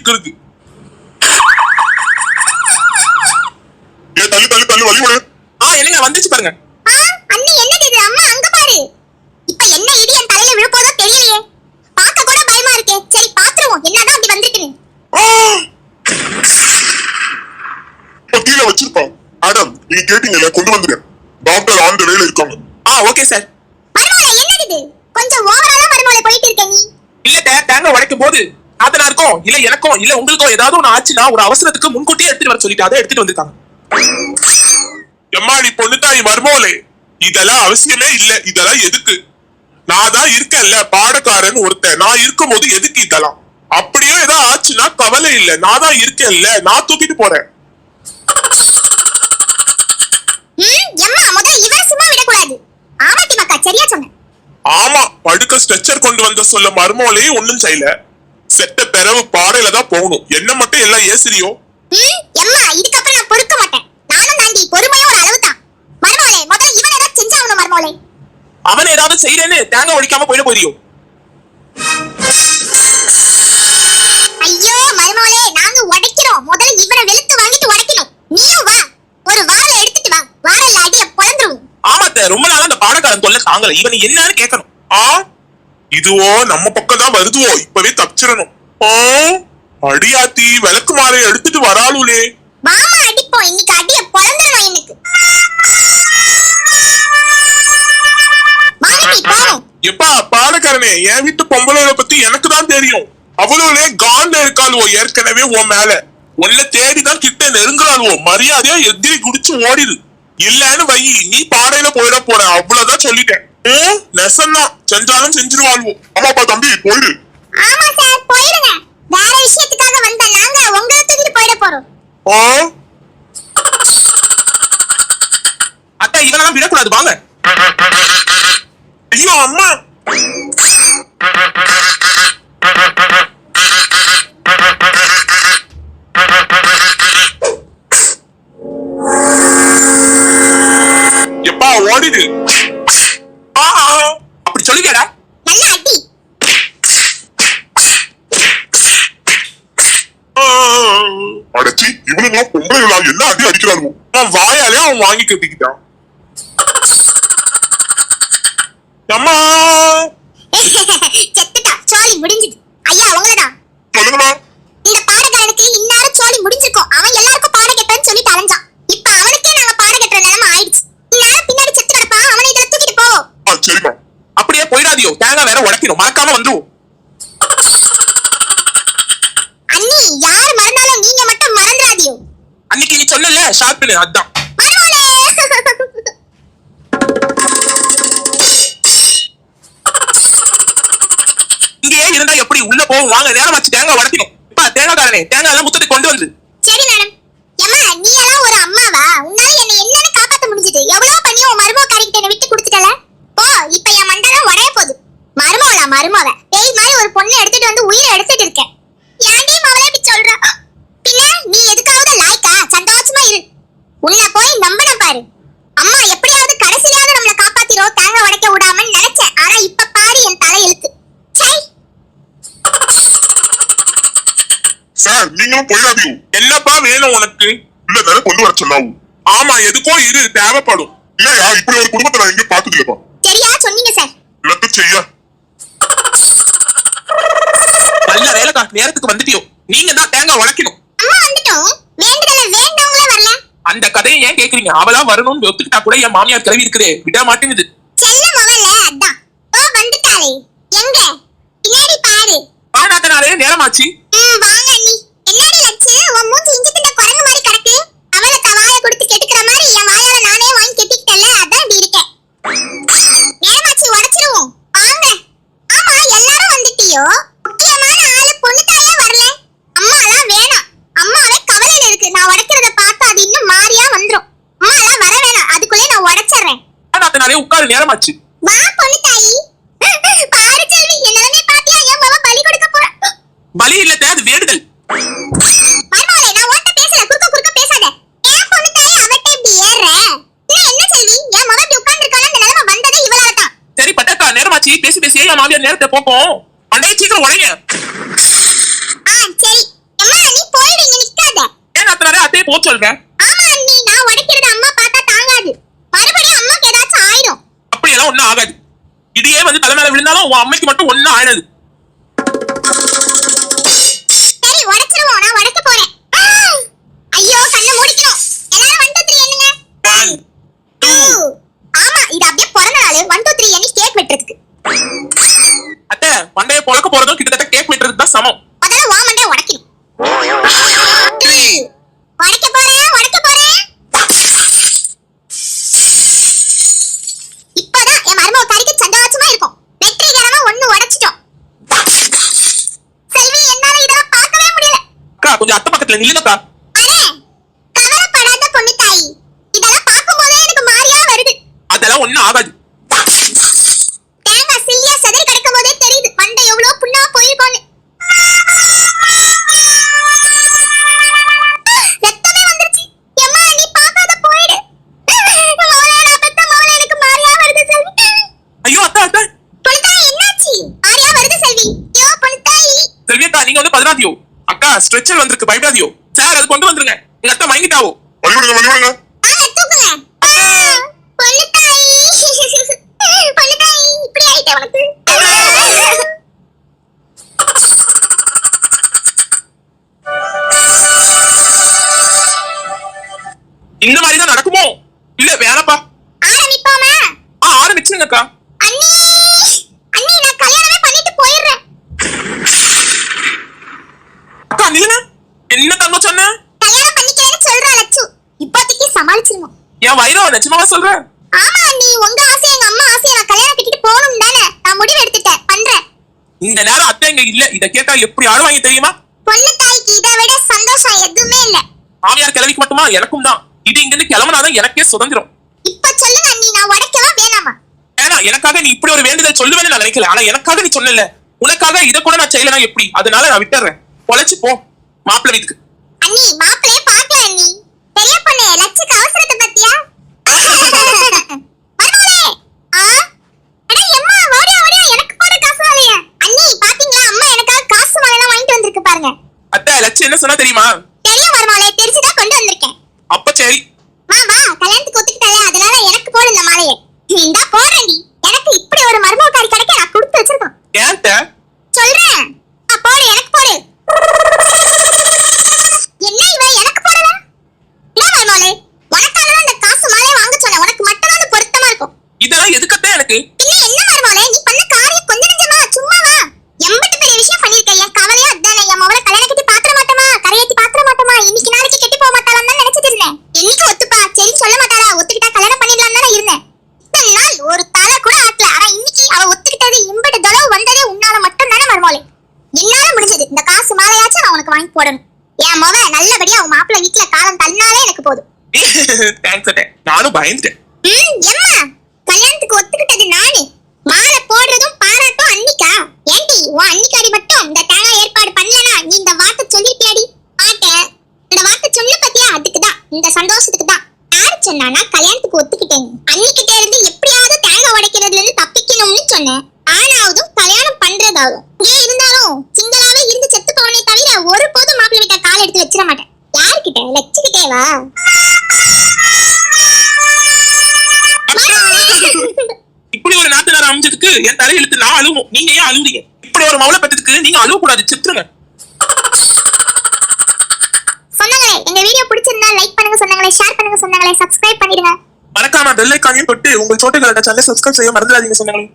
இருக்கிறது. ஏ தள்ளு தள்ளு தள்ளு வழி விடு ஆ என்னங்க வந்துச்சு பாருங்க. ஆ, அண்ணி என்னது இது? அம்மா அங்க பாரு. இப்ப என்ன இடி என் தலையில விழுப்போதோ தெரியலையே. பார்க்க கூட பயமா இருக்கே. சரி பாத்துருவோம். என்னதான் அப்படி வந்திருக்குன்னு கீழே வச்சிருப்பா. மேடம் நீங்க கேட்டீங்கல்ல கொண்டு வந்துரு. டாக்டர் ஆன் த வேல இருக்காங்க. ஆ ஓகே சார் மருமலை என்னது இது? கொஞ்சம் ஓவரா தான் மருமலை போயிட்டு இருக்க நீ. இல்ல தே- தேங்காய் உடைக்கும் போது. நாத்தனாருக்கும் இல்ல எனக்கும் இல்ல உங்களுக்கும் ஏதாவது ஒண்ணு ஆச்சுன்னா ஒரு அவசரத்துக்கு முன்கூட்டியே எடுத்துட்டு வர சொல்லிட்டு அதை எடுத்துட்டு வந்திருக்காங்க. எம்மாடி பொண்ணு தாய் மருமோலே இதெல்லாம் அவசியமே இல்ல. இதெல்லாம் எதுக்கு? நான் தான் இருக்கேன்ல பாடக்காரன் ஒருத்தன். நான் இருக்கும்போது எதுக்கு இதெல்லாம்? அப்படியே ஏதாவது ஆச்சுன்னா கவலை இல்ல. நான் தான் இருக்கேன்ல நான் தூக்கிட்டு போறேன். ம் எம்மா முதல்ல இவரை சும்மா விடக்கூடாது. ஆமாட்டி மக்கா சரியா சொன்னேன் ஆமா படுக்க ஸ்ட்ரெச்சர் கொண்டு வந்த சொல்ல மருமோலே ஒண்ணும் செய்யல. செத்த பிறவு பாறையில தான் போகணும். என்ன மட்டும் எல்லாம் ஏசிரியோ ம் எம்மா இதுக்கப்புறம் நான் பொறுக்க மாட்டேன். நானும் தாண்டி பொறுமையும் ஒரு அளவு தான் மருமோளே முதல்ல இவன் ஏதாவது செஞ்சாகணும் மருமோளே அவன் ஏதாவது செய்யறேன்னு தேங்காய் உடைக்காம போயிட போறியோ? ஐயோ மருமோளே நாங்க உடைக்கிறோம். முதல்ல இவரை வெளுத்து வாங்கிட்டு உடைக்கணும். நீயும் வா. ஒரு வாழை எடுத்துட்டு வா. வாழல அடிய பொழந்துருவோம் ஆமாத்த ரொம்ப நாளா அந்த பாடக்காரன் தொல்லை தாங்கல. இவன் என்னன்னு கேட்கணும். ஆ? இதுவோ நம்ம பக்கம் தான் வருதுவோ? இப்பவே தப்பிச்சிடணும். அடியாத்தி விளக்கு மாறை எடுத்துட்டு வராளுலே மாமா அடிப்போம் இன்னைக்கு அடிய பொழந்துடணும் எனக்கு. வாங்கடி போவோம் எப்பா பாடக்காரனே என் வீட்டு பொம்பளைகளை பத்தி எனக்கு தான் தெரியும். அவளுடைய காண்ட இருக்காளுவோ ஏற்கனவே உன் மேல. உன்னை தேடிதான் கிட்ட நெருங்குறாளுவோ. மரியாதையா எதிரி குடிச்சு ஓடிடு இல்லன்னு வை நீ பாடையில போயிட போற. அவ்வளவுதான் சொல்லிட்டேன். ஏ நெசந்தான் செஞ்சாலும் செஞ்சிருவாள்வோ. ஆமாப்பா தம்பி போயிடு ஆமா சார் போயிருங்க வேற விஷயத்துக்காக வந்த நாங்க உங்களை தூக்கிட்டு போயிட போறோம். ஆ? இவனெல்லாம் விடக்கூடாது. வாங்க. ஐயோ அம்மா. பொம்பளைகளா என்ன அடி அடிக்கிறானுவோ நான் வாயாலே அவன் வாங்கி கட்டிக்கிட்டான். அம்மா! செத்துட்டா சோலி முடிஞ்சுது. ஐயா உங்களதான் சொல்லுங்கடா இந்த பாடகாரனுக்கு இந்நேரம் சோலி முடிஞ்சிருக்கும். அவன் எல்லாருக்கும் பாட கெட்டன்னு சொல்லிட்டு அலைஞ்சான் இப்ப அவனுக்கே நாங்க பாட கெட்டுற நிலைமை ஆயிடுச்சு. இந்நேரம் பின்னாடி செத்து கிடப்பான் அவனை இதுல தூக்கிட்டு சரிம்மா. அப்படியே போயிடாதியோ. தேங்காய் வேற உடைக்கணும். மறக்காம வந்துருவோம் அண்ணி யார் மறந்தாலும் நீங்க மட்டும் மறந்துடாதியோ அன்னைக்கு நீ சொன்னல ஷார்ப்னு அதான். இங்கேயே இருந்தா எப்படி உள்ள போவோம் வாங்க நேரம் வச்சு தேங்காய் உடைக்கணும் தேங்காய் காரனே தேங்காய் எல்லாம் முத்தத்தை கொண்டு வந்து. சரி மேடம் ஏமா நீ எல்லாம் ஒரு அம்மாவா? உன்னால என்ன என்னன்னு காப்பாத்த முடிஞ்சது எவ்வளவு பண்ணி உன் மருமக காரிக்கிட்ட என்ன விட்டு கொடுத்துட்டல போ இப்ப என் மண்டலம் உடைய போகுது மருமவளா மருமவ பேய் மாதிரி ஒரு பொண்ணு எடுத்துட்டு வந்து உயிரை எடுத்துட்டு இருக்க ஏன்டி மவளே இப்படி சொல்ற பின்ன நீ எதுக்காவது லாய்க்கா சந்தோஷமா இரு உன்னை போய் நம்பணும் பாரு அம்மா எப்படியாவது கடைசியாவது நம்மள காப்பாத்திரோ தேங்காய் உடைக்க விடாமன்னு நினைச்சேன் ஆனா இப்ப பாரு என் தலை எழுத்து சை சார் நீங்களும் போயிடாதீங்க என்னப்பா வேணும் உனக்கு? இல்ல தானே கொண்டு வர சொன்னாவும் ஆமா எதுக்கோ இரு தேவைப்படும். இல்லையா? இப்படி ஒரு குடும்பத்தை நான் எங்கேயும் பார்த்தது இல்லப்பா சரியா? சொன்னீங்க சார் எல்லாத்தையும் செய்ய. நல்ல வேலைக்கா நேரத்துக்கு வந்துட்டியோ. நீங்க தான் தேங்காய் உடைக்கணும். அம்மா வந்துட்டோம். வேண்டுதல வேண்டவங்களே வரல. அந்த கதையை ஏன் கேக்குறீங்க? அவளா வரணும்னு ஒத்துக்கிட்டா கூட என் மாமியார் கிளவி இருக்குதே. விட மாட்டேங்குது. செல்ல மவள அதான். ஓ வந்துட்டாளே. எங்க? பின்னாடி பாரு. ஆனாத்தனாலே நேரமாச்சு. ம் வாங்க. உன் மூஞ்சி இஞ்சி தின்ன குரங்கு மாதிரி கிடக்கு. அவளுக்கு வாயை கொடுத்து கெட்டுக்கிற மாதிரி என் வாயால நானே வாங்கி கெட்டிக்கிட்டல அதான் இப்படி இருக்கேன். நேரமாச்சு உடைச்சிருவோம். வாங்க. ஆமா எல்லாரும் வந்துட்டியோ? முக்கியமான ஆளு பொண்ணு தாயே வரல. அம்மாலாம் வேணாம். அம்மாவே கவலையில இருக்கு. நான் உடைக்கிறத பார்த்தா அது இன்னும் மாறியா வந்துரும். அம்மாலாம் வர வேணாம். அதுக்குள்ளே நான் உடைச்சிடுறேன் உட்காரு நேரமாச்சு வா பொண்ணு தாயி பாரு செல்வி என்னமே பாத்தியா என் மாமா பலி கொடுக்க போறேன் பலி இல்ல அது வேண்டுதல் மருமகளே நான் உன்கிட்ட பேசல குறுக்க குறுக்க பேசாத ஏன் பொண்ணு தாயி அவட்ட இப்படி ஏறுற இல்ல என்ன செல்வி என் மகன் இப்படி உட்கார்ந்திருக்கான இந்த நிலைமை வந்ததே இவளால தான் சரி பட்டக்கா நேரமாச்சு பேசி பேசியே என் மாமியார் நேரத்தை போப்போம். அண்டைய சீக்கிரம் உடைங்க சரி. சொல்ற? ஆமா அண்ணி நான் உடைக்கிறது அம்மா பார்த்தா தாங்காது. மறுபடியும் அம்மாக்கு ஏதாச்சும் ஆயிடும் அப்படியெல்லாம் ஒண்ணும் ஆகாது. இடியே வந்து தலை மேல விழுந்தாலும் உன் அம்மைக்கு மட்டும் ஒண்ணும் ஆயிடாது. சரி உடைச்சிருவோம். நான் உடைக்க போறேன்! ஐயோ கண்ணை மூடிக்கணும். எல்லாரும் ஒன் டூ த்ரீ என்னங்க? ஆமா இது அப்படியே சமம். முதல்ல வா மண்டே உடைக்கணும். உடைக்க போறேன் உடைக்க போறேன். இப்பதான் என் மருமக கறிக்கு சந்தோஷமா இருக்கும். வெற்றிகரமா ஒண்ணு உடைச்சிட்டோம். செல்வி என்னால இதெல்லாம் பார்க்கவே முடியல. அக்கா கொஞ்சம் அத்தை பக்கத்துல நில்லுங்கக்கா. அரே கவலைப்படாத பொண்ணு தாயி. இதெல்லாம் பார்க்கும்போதே எனக்கு மாறியா வருது. அதெல்லாம் ஒண்ணும் ஆகாது. ஸ்ட்ரெச்சர் வந்திருக்கு பயப்படாதியோ. சார் அது கொண்டு வந்துருங்க. எங்க அத்தை வாங்கிட்டாவோ ஆயிட்டே உனக்கு? இந்த மாதிரி தான் நடக்குமோ? இல்ல வேணப்பா ஆரம்பிப்போமா ஆ ஆரம்பிச்சுங்கக்கா அண்ணி அண்ணி நான் கல்யாணமே பண்ணிட்டு போயிடுறேன் அக்கா நில்லுங்க என்ன தங்கம் சொன்ன? கல்யாணம் பண்ணிக்கிறேன்னு சொல்றா லட்சு. இப்போதைக்கு சமாளிச்சிருவோம் என் வயிறு நிஜமாவா சொல்றேன் ஆமா அண்ணி உங்க ஆசை எங்க அம்மா ஆசையை நான் கல்யாணம் கட்டிட்டு போகணும் தானே. நான் முடிவு எடுத்துட்டேன். பண்றேன். இந்த நேரம் அத்தை இங்க இல்ல. இத கேட்டா எப்படி ஆடுவாங்க தெரியுமா? பொண்ணு தாய்க்கு இதை விட சந்தோஷம் எதுவுமே இல்ல. மாமியார் கிளவிக்கு மட்டுமா? எனக்கும் தான். இது இங்க இருந்து கிளம்புனாதான் எனக்கே சுதந்திரம். இப்ப சொல்லுங்க அண்ணி நான் உடைக்கவா வேணாமா? ஏன்னா எனக்காக நீ இப்படி ஒரு வேண்டுதல் சொல்லுவேன்னு நான் நினைக்கல. ஆனா எனக்காக நீ சொன்னல. உனக்காக இத கூட நான் செய்யலனா எப்படி? அதனால நான் விட்டுறேன். பொழைச்சு போ. மாப்பிள்ளை வீட்டுக்கு. அண்ணி மாப்பிளையே பார்க்கல அண்ணி. பெரிய பொண்ணு லட்சுக்கு அவசரத்தை பத்தியா பாருங்க. அத்தை லட்சம் என்ன சொன்னா தெரியுமா? தெரியும் மருமகளே தெரிஞ்சுதான் கொண்டு வந்திருக்கேன். அப்ப சரி வா வா கல்யாணத்துக்கு ஒத்துக்கிட்டாலே அதனால எனக்கு போடு இந்த மாலையை இந்தா போடுறேன்டி எனக்கு இப்படி ஒரு மருமகாரி கிடைக்க நான் கொடுத்து வச்சிருக்கோம் ஏன் அத்தை? சொல்றேன் ஆ, போடு எனக்கு போடு என்ன இவ எனக்கு போடல என்ன மருமகளே உனக்காக தான் இந்த காசு மாலையை வாங்க சொன்னேன் உனக்கு மட்டும் தான் அது பொருத்தமா இருக்கும் இதெல்லாம் எதுக்கத்தே எனக்கு பின்ன என்ன மருமகளே நீ பண்ண காரியம் கொஞ்ச நெஞ்சமா சும்மாவா எம்பட்டு பெரிய விஷயம் பண்ணிருக்க என் கவலையே அதானே என் மவளை கல்யாணம் கட்டி பாத்திர மாட்டோமா கரையேத்தி பாத்திர மாட்டோமா இன்னைக்கு நாளைக்கு கட்டி போக மாட்டாளான்னு தான் நினைச்சிட்டு இருந்தேன் என்னைக்கு ஒத்துப்பா சரி சொல்ல மாட்டாளா ஒத்துக்கிட்டா கல்யாணம் பண்ணிடலாம் தானே இருந்தேன் இத்தனை நாள் ஒரு தலை கூட ஆட்டல ஆனா இன்னைக்கு அவ ஒத்துக்கிட்டது இம்பட்டு தொலைவு வந்ததே உன்னால மட்டும் தானே மருமகளே என்னால முடிஞ்சது இந்த காசு மாலையாச்சும் நான் உனக்கு வாங்கி போடணும் என் மொவ நல்லபடியா உன் மாப்பிள்ளை வீட்டுல காலம் தள்ளினாலே எனக்கு போதும் தேங்க்ஸ் நானும் பயந்துட்டேன். எம்மா கல்யாணத்துக்கு ஒத்துக்கிட்டது நானே. மாலை போடுறதும் பாராட்டும் அன்னிக்கா. ஏண்டி உன் அன்னிக்காடி மட்டும் இந்த தேங்காய் ஏற்பாடு பண்ணலனா நீ இந்த வார்த்தை சொல்லிட்டியாடி மாட்டேன் இந்த வார்த்தை சொன்ன பத்தியா? அதுக்குதான். இந்த சந்தோஷத்துக்கு தான். யார் சொன்னானா கல்யாணத்துக்கு ஒத்துக்கிட்டேன் அன்னிக்கிட்ட இருந்து எப்படியாவது தேங்காய் உடைக்கிறதுல இருந்து தப்பிக்கணும்னு சொன்னேன். ஆனாவதும் கல்யாணம் பண்றதாகும். ஏன் இருந்தாலும் சிங்களாவே இருந்து செத்து போவனே தவிர ஒரு போதும் மாப்பிள்ளை வீட்டை கால் எடுத்து வச்சிட மாட்டேன். யாருக்கிட்ட லட்சுக்கிட்டே அமைஞ்சதுக்கு என் தலையெழுத்து நான் அழுவும். நீங்க ஏன் அழுவுறீங்க? இப்படி ஒரு மவளை பெற்றதுக்கு நீங்க அழுவ கூடாது சித்துருங்க சொன்னாங்களே எங்க வீடியோ பிடிச்சிருந்தா லைக் பண்ணுங்க சொன்னாங்களே ஷேர் பண்ணுங்க சொன்னாங்களே சப்ஸ்கிரைப் பண்ணிடுங்க. மறக்காம பெல் ஐக்கானையும் தொட்டு உங்கள் சோட்டுகளை சேனலை சப்ஸ்கிரைப் செய்ய மறந்துடாதீங்க சொன்னாங்களே.